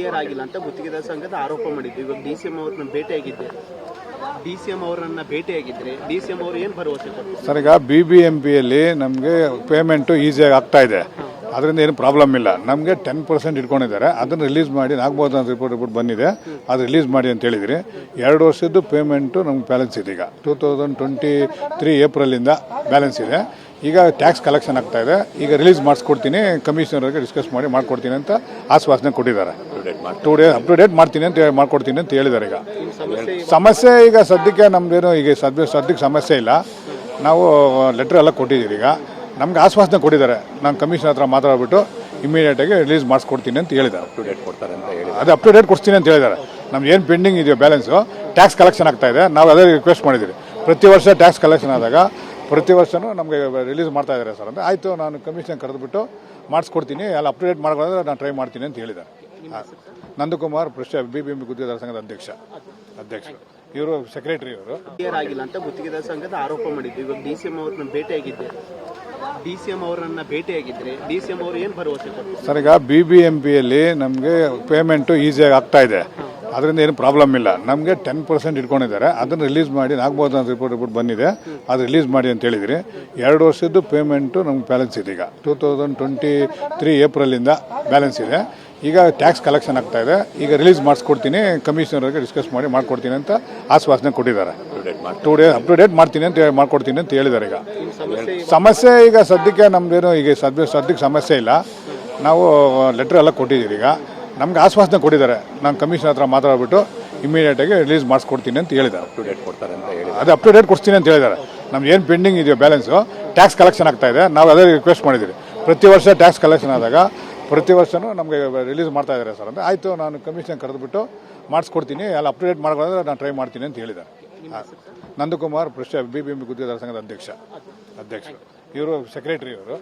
Clear ಆಗಿಲ್ಲ ಅಂತ ಗುತ್ತಿಗೆದಾರ ಸಂಘದ ಆರೋಪ ಮಾಡಿದ್ದು. ಇವಾಗ ಡಿ ಸಿ ಎಂ ಅವ್ರನ್ನ ಭೇಟಿಯಾಗಿದ್ದೆ. ಡಿ ಸಿ ಎಂ ಅವರನ್ನ ಭೇಟಿಯಾಗಿದ್ರೆ ಡಿ ಸಿ ಎಂ ಅವರು ಏನು ಭರವಸೆ ಸರ್, ಈಗ ಬಿ ಬಿ ಎಂ ಪಿಯಲ್ಲಿ ನಮಗೆ ಪೇಮೆಂಟು ಈಸಿಯಾಗಿ ಆಗ್ತಾ ಇದೆ. ಅದರಿಂದ ಏನು ಪ್ರಾಬ್ಲಮ್ ಇಲ್ಲ. ನಮಗೆ ಟೆನ್ ಪರ್ಸೆಂಟ್ ಇಟ್ಕೊಂಡಿದ್ದಾರೆ. ಅದನ್ನು ರಿಲೀಸ್ ಮಾಡಿ ನಾಗ್ಬೋದು ಅಂತ ರಿಪೋರ್ಟ್ ರಿಪೋರ್ಟ್ ಬಂದಿದೆ. ಅದು ರಿಲೀಸ್ ಮಾಡಿ ಅಂತ ಹೇಳಿದಿರಿ. ಎರಡು ವರ್ಷದ್ದು ಪೇಮೆಂಟು ನಮ್ಗೆ ಬ್ಯಾಲೆನ್ಸ್ ಇದೆ ಈಗ. ಟೂ ತೌಸಂಡ್ ಟ್ವೆಂಟಿ ತ್ರೀ ಏಪ್ರಿಲಿಂದ ಬ್ಯಾಲೆನ್ಸ್ ಇದೆ. ಈಗ ಟ್ಯಾಕ್ಸ್ ಕಲೆಕ್ಷನ್ ಆಗ್ತಾ ಇದೆ. ಈಗ ರಿಲೀಸ್ ಮಾಡಿಸ್ಕೊಡ್ತೀನಿ. ಕಮಿಷನರ್ಗೆ ಡಿಸ್ಕಸ್ ಮಾಡಿ ಮಾಡ್ಕೊಡ್ತೀನಿ ಅಂತ ಆಶ್ವಾಸನೆ ಕೊಟ್ಟಿದ್ದಾರೆ. Two day up to date ಮಾಡ್ತೀನಿ ಅಂತ ಹೇಳಿ- ಮಾಡ್ಕೊಡ್ತೀನಿ ಅಂತ ಹೇಳಿದ್ದಾರೆ ಈಗ. ಸಮಸ್ಯೆ ಈಗ ಸದ್ಯಕ್ಕೆ ನಮ್ದೇನು ಈಗ ಸದ್ಯ ಸದ್ಯಕ್ಕೆ ಸಮಸ್ಯೆ ಇಲ್ಲ. ನಾವು ಲೆಟ್ರ್ ಎಲ್ಲ ಕೊಟ್ಟಿದ್ದೀವಿ ಈಗ. ನಮ್ಗೆ ಆಶ್ವಾಸನೆ ಕೊಟ್ಟಿದ್ದಾರೆ. ನಾನು ಕಮಿಷನ್ ಹತ್ರ ಮಾತಾಡ್ಬಿಟ್ಟು ಇಮಿಡಿಯೇಟಾಗಿ ರಿಲೀಸ್ ಮಾಡಿಸ್ಕೊಡ್ತೀನಿ ಅಂತ ಹೇಳಿದ್ದಾರೆ. ಟು ಡೇಟ್ ಕೊಡ್ತಾರೆ ಅಂತ ಹೇಳಿ ಅದು ಅಪ್ ಟು ಡೇಟ್ ಕೊಡ್ತೀನಿ ಅಂತ ಹೇಳಿದ್ದಾರೆ. ನಮ್ಗೆ ಏನು ಪೆಂಡಿಂಗ್ ಇದೆಯೋ ಬ್ಯಾಲೆನ್ಸು ಟ್ಯಾಕ್ಸ್ ಕಲೆಕ್ಷನ್ ಆಗ್ತಾ ಇದೆ. ನಾವು ಅದೇ ರಿಕ್ವೆಸ್ಟ್ ಮಾಡಿದ್ದೀವಿ ಪ್ರತಿ ವರ್ಷ ಟ್ಯಾಕ್ಸ್ ಕಲೆಕ್ಷನ್ ಆದಾಗ ಪ್ರತಿ ವರ್ಷನೂ ನಮಗೆ ರಿಲೀಸ್ ಮಾಡ್ತಾ ಇದ್ದಾರೆ ಸರ್ ಅಂದರೆ ಆಯಿತು ನಾನು ಕಮಿಷನ್ ಕರೆದುಬಿಟ್ಟು ಮಾಡಿಸ್ಕೊಡ್ತೀನಿ. ಅಲ್ಲಿ ಅಪ್ ಟು ಡೇಟ್ ಮಾಡ್ಕೊಳ್ಳೋದ್ರೆ ನಾನು ಟ್ರೈ ಮಾಡ್ತೀನಿ ಅಂತ ಹೇಳಿದ್ದಾರೆ. ನಂದಕುಮಾರ್ ಪ್ರಶ್ನೆ ಬಿ ಬಿ ಗುತ್ತಿಗೆದಾರ ಸಂಘದ ಅಧ್ಯಕ್ಷ ಅಧ್ಯಕ್ಷರು. ಇವರು ಸೆಕ್ರೆಟರಿ ಇವರು. ಕ್ಲಿಯರ್ ಆಗಿಲ್ಲ ಅಂತ ಗುತ್ತಿಗೆದಾರ ಸಂಘದ ಆರೋಪ ಮಾಡಿದ್ದು. ಇವಾಗ ಡಿ ಸಿ ಎಂ ಅವ್ರನ್ನ ಭೇಟಿಯಾಗಿದ್ದೆ. ಡಿ ಸಿ ಎಂ ಅವರನ್ನ ಭೇಟಿಯಾಗಿದ್ರೆ ಡಿ ಸಿ ಎಂ ಅವರು ಏನು ಭರವಸೆ ಸರ್ ಈಗ ಬಿ ಬಿ ಎಂ ಪಿಯಲ್ಲಿ ನಮಗೆ ಪೇಮೆಂಟು ಈಸಿಯಾಗಿ ಆಗ್ತಾ ಇದೆ. ಅದರಿಂದ ಏನು ಪ್ರಾಬ್ಲಮ್ ಇಲ್ಲ. ನಮಗೆ ಟೆನ್ ಪರ್ಸೆಂಟ್ ಇಟ್ಕೊಂಡಿದ್ದಾರೆ. ಅದನ್ನು ರಿಲೀಸ್ ಮಾಡಿ ನಾಗ್ಬೋದು ಅಂತ ರಿಪೋರ್ಟ್ ರಿಪೋರ್ಟ್ ಬಂದಿದೆ. ಅದು ರಿಲೀಸ್ ಮಾಡಿ ಅಂತ ಹೇಳಿದಿರಿ. ಎರಡು ವರ್ಷದ್ದು ಪೇಮೆಂಟು ನಮ್ಗೆ ಬ್ಯಾಲೆನ್ಸ್ ಇದೆ ಈಗ. ಟೂ ತೌಸಂಡ್ ಟ್ವೆಂಟಿ ತ್ರೀ ಏಪ್ರಿಲಿಂದ ಬ್ಯಾಲೆನ್ಸ್ ಇದೆ. ಈಗ ಟ್ಯಾಕ್ಸ್ ಕಲೆಕ್ಷನ್ ಆಗ್ತಾ ಇದೆ. ಈಗ ರಿಲೀಸ್ ಮಾಡಿಸ್ಕೊಡ್ತೀನಿ. ಕಮಿಷನರ್ಗೆ ಡಿಸ್ಕಸ್ ಮಾಡಿ ಮಾಡ್ಕೊಡ್ತೀನಿ ಅಂತ ಆಶ್ವಾಸನೆ ಕೊಟ್ಟಿದ್ದಾರೆ. ಟು ಡೇಟ್ ಮಾಡಿ two day up to date ಮಾಡ್ತೀನಿ ಅಂತ ಹೇಳಿ- ಮಾಡ್ಕೊಡ್ತೀನಿ ಅಂತ ಹೇಳಿದ್ದಾರೆ ಈಗ. ಸಮಸ್ಯೆ ಸಮಸ್ಯೆ ಈಗ ಸದ್ಯಕ್ಕೆ ನಮ್ದೇನು ಈಗ ಸದ್ಯ ಸದ್ಯಕ್ಕೆ ಸಮಸ್ಯೆ ಇಲ್ಲ. ನಾವು ಲೆಟ್ರ್ ಎಲ್ಲ ಕೊಟ್ಟಿದ್ದೀವಿ ಈಗ. ನಮ್ಗೆ ಆಶ್ವಾಸನೆ ಕೊಟ್ಟಿದ್ದಾರೆ. ನಾನು ಕಮಿಷನ್ ಹತ್ರ ಮಾತಾಡ್ಬಿಟ್ಟು ಇಮಿಡಿಯೇಟಾಗಿ ರಿಲೀಸ್ ಮಾಡಿಸ್ಕೊಡ್ತೀನಿ ಅಂತ ಹೇಳಿದ್ದಾರೆ. ಟು ಡೇಟ್ ಕೊಡ್ತಾರೆ ಅಂತ ಹೇಳಿ ಅದು ಅಪ್ ಟು ಡೇಟ್ ಕೊಡ್ತೀನಿ ಅಂತ ಹೇಳಿದ್ದಾರೆ. ನಮ್ಗೆ ಏನು ಪೆಂಡಿಂಗ್ ಇದೆಯೋ ಬ್ಯಾಲೆನ್ಸು ಟ್ಯಾಕ್ಸ್ ಕಲೆಕ್ಷನ್ ಆಗ್ತಾ ಇದೆ. ನಾವು ಅದೇ ರಿಕ್ವೆಸ್ಟ್ ಮಾಡಿದ್ದೀವಿ. ಪ್ರತಿ ವರ್ಷ ಟ್ಯಾಕ್ಸ್ ಕಲೆಕ್ಷನ್ ಆದಾಗ ಪ್ರತಿ ವರ್ಷನೂ ನಮಗೆ ರಿಲೀಸ್ ಮಾಡ್ತಾ ಇದ್ದಾರೆ ಸರ್ ಅಂದರೆ ಆಯಿತು ನಾನು ಕಮಿಷನ್ ಕರೆದುಬಿಟ್ಟು ಮಾಡಿಸ್ಕೊಡ್ತೀನಿ. ಅಲ್ಲಿ ಅಪ್ ಟು ಡೇಟ್ ಮಾಡ್ಕೊಳ್ಳೋದ್ರೆ ನಾನು ಟ್ರೈ ಮಾಡ್ತೀನಿ ಅಂತ ಹೇಳಿದ್ದಾರೆ. ನಂದಕುಮಾರ್ ಪ್ರಶ್ನೆ ಬಿ ಬಿ ಎಂ ಗುತ್ತಿಗೆದಾರ ಸಂಘದ ಅಧ್ಯಕ್ಷ. ಅಧ್ಯಕ್ಷರು. ಇವರು ಸೆಕ್ರೆಟರಿ ಇವರು.